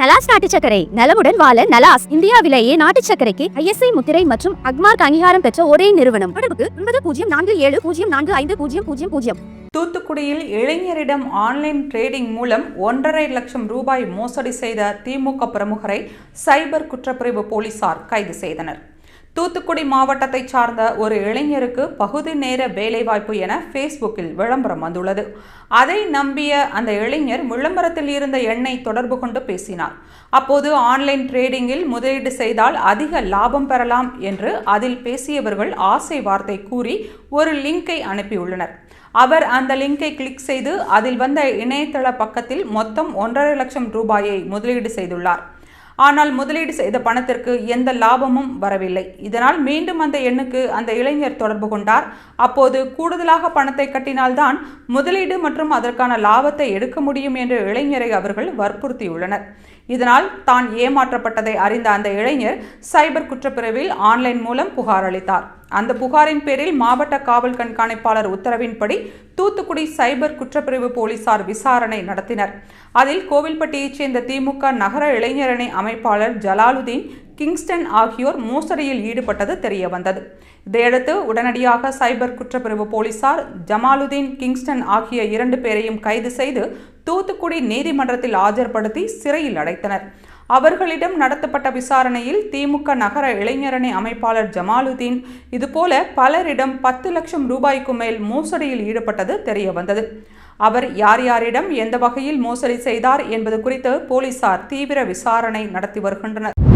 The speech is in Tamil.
நலாஸ் நாட்டு சக்கரை நலமுடன் வாழ நலாஸ் இந்தியாவிலேயே நாட்டு சக்கரைக்கு ஐஎஸ்ஐ முத்திரை மற்றும் அக்மார்க் அங்கீகாரம் பெற்ற ஒரே நிறுவனம். தொடர்புக்கு ஒன்பது பூஜ்ஜியம் நான்கு ஏழு பூஜ்ஜியம் நான்கு ஐந்து பூஜ்ஜியம் பூஜ்ஜியம் பூஜ்ஜியம். தூத்துக்குடியில் இளைஞரிடம் ஆன்லைன் ட்ரேடிங் மூலம் ஒன்றரை லட்சம் ரூபாய் மோசடி செய்த திமுக பிரமுகரை சைபர் குற்றப்பிரிவு போலீசார் கைது செய்தனர். தூத்துக்குடி மாவட்டத்தைச் சார்ந்த ஒரு இளைஞருக்கு பகுதி நேர வேலைவாய்ப்பு என ஃபேஸ்புக்கில் விளம்பரம் வந்துள்ளது. அதை நம்பிய அந்த இளைஞர் விளம்பரத்தில் இருந்த எண்ணை தொடர்பு கொண்டு பேசினார். அப்போது ஆன்லைன் ட்ரேடிங்கில் முதலீடு செய்தால் அதிக லாபம் பெறலாம் என்று அதில் பேசியவர்கள் ஆசை வார்த்தை கூறி ஒரு லிங்கை அனுப்பியுள்ளனர். அவர் அந்த லிங்கை கிளிக் செய்து அதில் வந்த இணையதள பக்கத்தில் மொத்தம் ஒன்றரை லட்சம் ரூபாயை முதலீடு செய்துள்ளார். ஆனால் முதலீடு செய்த பணத்திற்கு எந்த லாபமும் வரவில்லை. இதனால் மீண்டும் அந்த எண்ணுக்கு அந்த இளைஞர் தொடர்பு கொண்டார். அப்போது கூடுதலாக பணத்தை கட்டினால்தான் முதலீடு மற்றும் அதற்கான லாபத்தை எடுக்க முடியும் என்று இளைஞரை அவர்கள் வற்புறுத்தியுள்ளனர். இதனால் தான் ஏமாற்றப்பட்டதை அறிந்த அந்த இளைஞர் சைபர் குற்றப்பிரிவில் ஆன்லைன் மூலம் புகார் அளித்தார். அந்த புகாரின் பேரில் மாவட்ட காவல் கண்காணிப்பாளர் உத்தரவின்படி தூத்துக்குடி சைபர் குற்றப்பிரிவு போலீசார் விசாரணை நடத்தினர். அதில் கோவில்பட்டியைச் சேர்ந்த திமுக நகர இளைஞரணி அமைப்பாளர் ஜலாலுதீன் கிங்ஸ்டன் ஆகியோர் மோசடியில் ஈடுபட்டது தெரிய வந்தது இதையடுத்து உடனடியாக சைபர் குற்றப்பிரிவு போலீசார் ஜமாலுதீன் கிங்ஸ்டன் ஆகிய இரண்டு பேரையும் கைது செய்து தூத்துக்குடி நீதிமன்றத்தில் ஆஜர்படுத்தி சிறையில் அடைத்தனர். அவர்களிடம் நடத்தப்பட்ட விசாரணையில் திமுக நகர இளைஞரணி அமைப்பாளர் ஜமாலுதீன் இதுபோல பலரிடம் பத்து லட்சம் ரூபாய்க்கு மேல் மோசடியில் ஈடுபட்டது தெரிய வந்தது அவர் யார் யாரிடம் எந்த வகையில் மோசடி செய்தார் என்பது குறித்து போலீசார் தீவிர விசாரணை நடத்தி வருகின்றனர்.